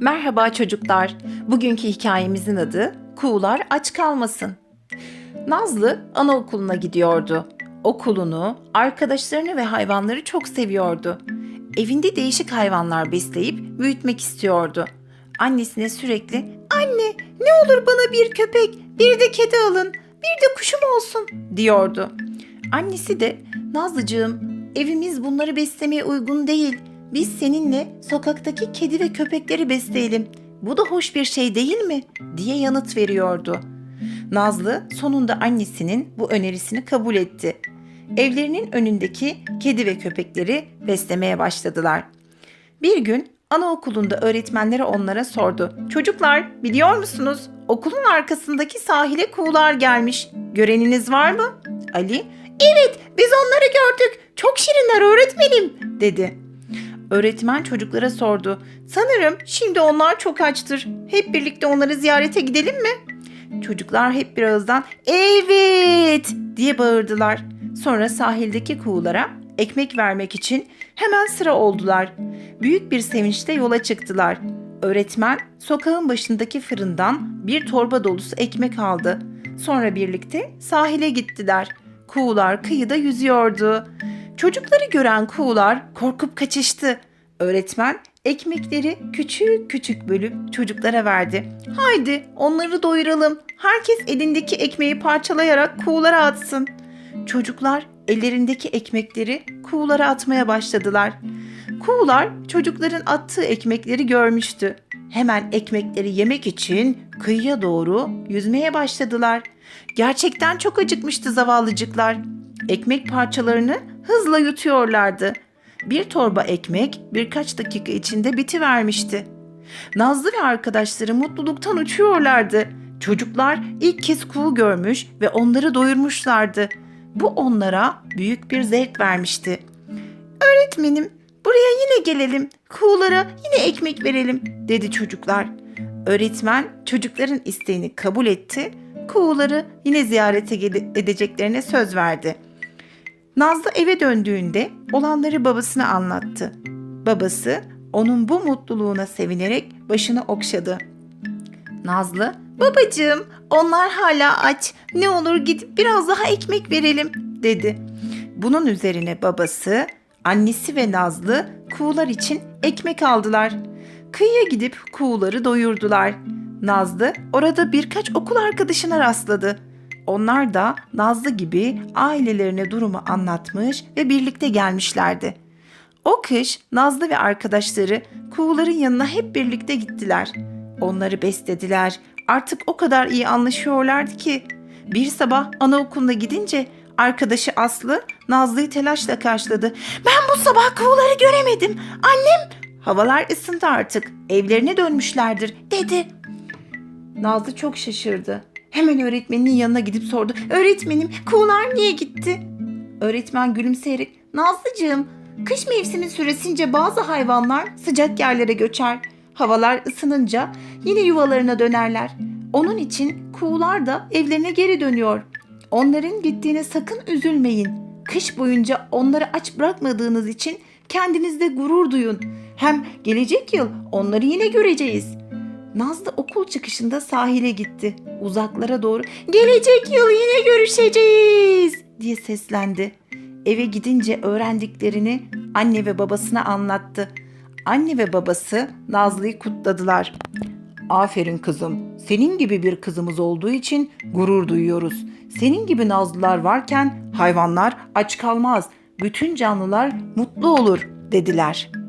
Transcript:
Merhaba çocuklar. Bugünkü hikayemizin adı Kuğular Aç Kalmasın. Nazlı anaokuluna gidiyordu. Okulunu, arkadaşlarını ve hayvanları çok seviyordu. Evinde değişik hayvanlar besleyip büyütmek istiyordu. Annesine sürekli "Anne, ne olur bana bir köpek, bir de kedi alın, bir de kuşum olsun." diyordu. Annesi de "Nazlıcığım, evimiz bunları beslemeye uygun değil. Biz seninle sokaktaki kedi ve köpekleri besleyelim. Bu da hoş bir şey değil mi?" diye yanıt veriyordu. Nazlı sonunda annesinin bu önerisini kabul etti. Evlerinin önündeki kedi ve köpekleri beslemeye başladılar. Bir gün anaokulunda öğretmenleri onlara sordu. Çocuklar biliyor musunuz? Okulun arkasındaki sahile kuğular gelmiş. Göreniniz var mı? Ali, evet biz onları gördük. Çok şirinler öğretmenim dedi. Öğretmen çocuklara sordu. Sanırım şimdi onlar çok açtır. Hep birlikte onları ziyarete gidelim mi? Çocuklar hep bir ağızdan evet diye bağırdılar. Sonra sahildeki kuğulara ekmek vermek için hemen sıra oldular. Büyük bir sevinçle yola çıktılar. Öğretmen sokağın başındaki fırından bir torba dolusu ekmek aldı. Sonra birlikte sahile gittiler. Kuğular kıyıda yüzüyordu. Çocukları gören kuğular korkup kaçıştı. Öğretmen ekmekleri küçük küçük bölüp çocuklara verdi. Haydi onları doyuralım. Herkes elindeki ekmeği parçalayarak kuğulara atsın. Çocuklar ellerindeki ekmekleri kuğulara atmaya başladılar. Kuğular çocukların attığı ekmekleri görmüştü. Hemen ekmekleri yemek için kıyıya doğru yüzmeye başladılar. Gerçekten çok acıkmıştı zavallıcıklar. Ekmek parçalarını hızla yutuyorlardı. Bir torba ekmek birkaç dakika içinde bitivermişti. Nazlı ve arkadaşları mutluluktan uçuyorlardı. Çocuklar ilk kez kuğu görmüş ve onları doyurmuşlardı. Bu onlara büyük bir zevk vermişti. Öğretmenim, buraya yine gelelim. Kuğulara yine ekmek verelim, dedi çocuklar. Öğretmen çocukların isteğini kabul etti. Kuğuları yine ziyarete edeceklerine söz verdi. Nazlı eve döndüğünde olanları babasına anlattı. Babası onun bu mutluluğuna sevinerek başını okşadı. Nazlı, babacığım onlar hala aç. Ne olur gidip biraz daha ekmek verelim dedi. Bunun üzerine babası, annesi ve Nazlı kuğular için ekmek aldılar. Kıyıya gidip kuğuları doyurdular. Nazlı orada birkaç okul arkadaşına rastladı. Onlar da Nazlı gibi ailelerine durumu anlatmış ve birlikte gelmişlerdi. O kış Nazlı ve arkadaşları kuğuların yanına hep birlikte gittiler. Onları beslediler. Artık o kadar iyi anlaşıyorlardı ki. Bir sabah anaokuluna gidince arkadaşı Aslı Nazlı'yı telaşla karşıladı. Ben bu sabah kuğuları göremedim. Annem havalar ısındı artık. Evlerine dönmüşlerdir dedi. Nazlı çok şaşırdı. Hemen öğretmeninin yanına gidip sordu. Öğretmenim kuğular niye gitti? Öğretmen gülümseyerek Nazlıcığım kış mevsimi süresince bazı hayvanlar sıcak yerlere göçer. Havalar ısınınca yine yuvalarına dönerler. Onun için kuğular da evlerine geri dönüyor. Onların gittiğine sakın üzülmeyin. Kış boyunca onları aç bırakmadığınız için kendinizde gurur duyun. Hem gelecek yıl onları yine göreceğiz. Nazlı okul çıkışında sahile gitti. Uzaklara doğru gelecek yıl yine görüşeceğiz diye seslendi. Eve gidince öğrendiklerini anne ve babasına anlattı. Anne ve babası Nazlı'yı kutladılar. Aferin kızım. Senin gibi bir kızımız olduğu için gurur duyuyoruz. Senin gibi Nazlılar varken hayvanlar aç kalmaz. Bütün canlılar mutlu olur dediler.''